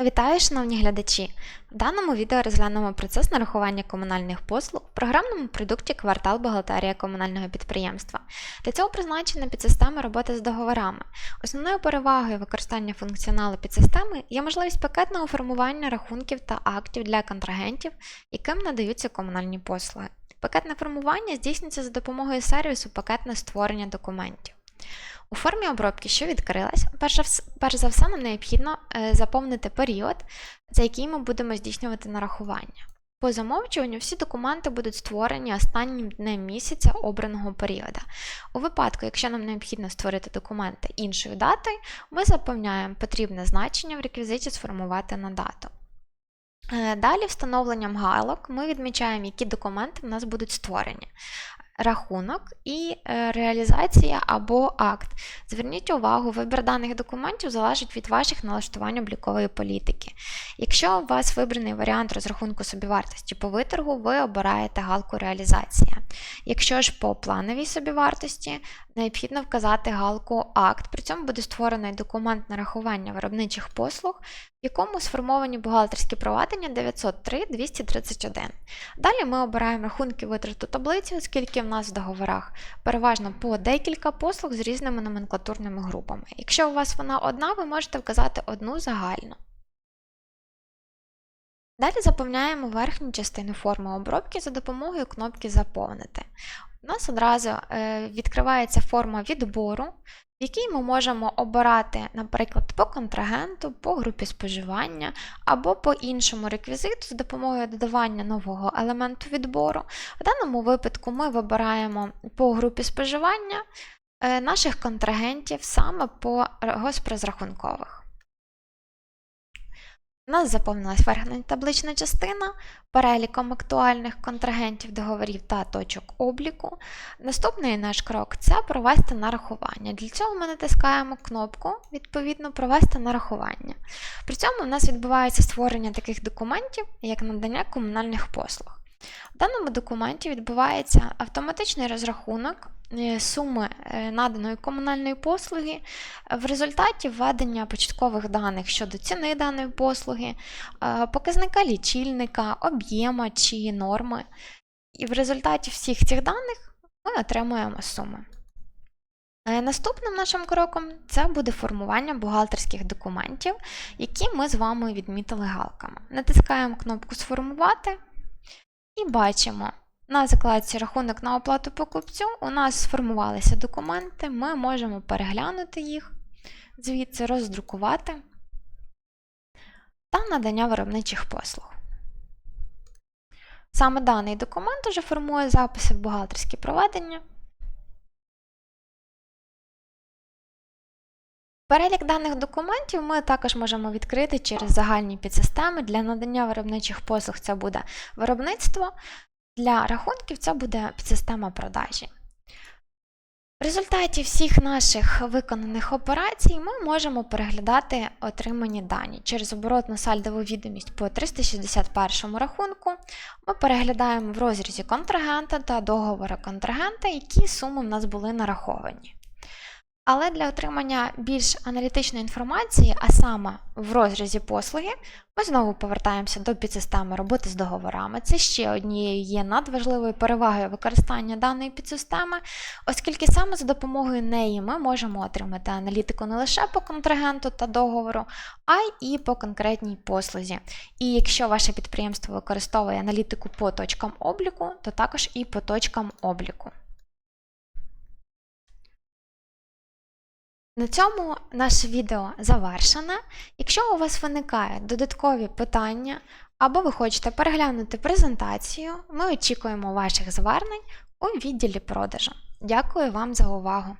Вітаю, шановні глядачі! В даному відео розглянемо процес нарахування комунальних послуг в програмному продукті квартал бухгалтерія комунального підприємства. Для цього призначена підсистема роботи з договорами. Основною перевагою використання функціоналу підсистеми є можливість пакетного формування рахунків та актів для контрагентів, яким надаються комунальні послуги. Пакетне формування здійснюється за допомогою сервісу пакетне створення документів. У формі обробки, що відкрилась, перш за все нам необхідно е, заповнити період, за який ми будемо здійснювати нарахування. По замовчуванню всі документи будуть створені останнім днем місяця обраного періоду. У випадку, якщо нам необхідно створити документи іншою датою, ми заповняємо потрібне значення в реквізиті сформувати на дату. Е, Далі встановленням галок ми відмічаємо, які документи в нас будуть створені. Рахунок і е, реалізація або акт. Зверніть увагу, вибір даних документів залежить від ваших налаштувань облікової політики. Якщо у вас вибраний варіант розрахунку собівартості по виторгу, ви обираєте галку реалізація. Якщо ж по плановій собівартості, необхідно вказати галку акт. При цьому буде створений документ нарахування виробничих послуг, в якому сформовані бухгалтерські провадження 903 231. Далі ми обираємо рахунки витрату таблиці, оскільки нас в договорах переважно по декілька послуг з різними номенклатурними групами. Якщо у вас вона одна, ви можете вказати одну загальну. Далі заповняємо верхню частину форми обробки за допомогою кнопки Заповнити. У нас одразу е, відкривається форма відбору, якій ми можемо обирати, наприклад, по контрагенту, по групі споживання або по іншому реквізиту з допомогою додавання нового елементу відбору. В даному випадку ми вибираємо по групі споживання е, наших контрагентів саме по госпрозрахункових. У нас заповнилась верхня таблична частина переліком актуальних контрагентів договорів та точок обліку. Наступний наш крок це провести нарахування. Для цього ми натискаємо кнопку відповідно провести нарахування. При цьому у нас відбувається створення таких документів, як надання комунальних послуг. В даному документі відбувається автоматичний розрахунок суми е, наданої комунальної послуги в результаті введення початкових даних щодо ціни даної послуги, е, показника лічильника, об'єма чи норми. І в результаті всіх цих даних ми отримуємо суми. Е, Наступним нашим кроком це буде формування бухгалтерських документів, які ми з вами відмітили галками. Натискаємо кнопку Сформувати і бачимо. На закладці рахунок на оплату покупцю у нас сформувалися документи, ми можемо переглянути їх, звідси роздрукувати та надання виробничих послуг. Саме даний документ уже формує записи в бухгалтерські проведення. Перелік даних документів ми також можемо відкрити через загальні підсистеми. Для надання виробничих послуг це буде виробництво, для рахунків це буде підсистема продажі. В результаті всіх наших виконаних операцій ми можемо переглядати отримані дані. Через оборотну сальдову відомість по 361 рахунку ми переглядаємо в розрізі контрагента та договору контрагента, які суми в нас були нараховані. Але для отримання більш аналітичної інформації, а саме в розрізі послуги, ми знову повертаємося до підсистеми роботи з договорами. Це ще однією є надважливою перевагою використання даної підсистеми, оскільки саме за допомогою неї ми можемо отримати аналітику не лише по контрагенту та договору, а й і по конкретній послузі. І якщо ваше підприємство використовує аналітику по точкам обліку, то також і по точкам обліку. На цьому наше відео завершене. Якщо у вас виникають додаткові питання або ви хочете переглянути презентацію, ми очікуємо ваших звернень у відділі продажу. Дякую вам за увагу!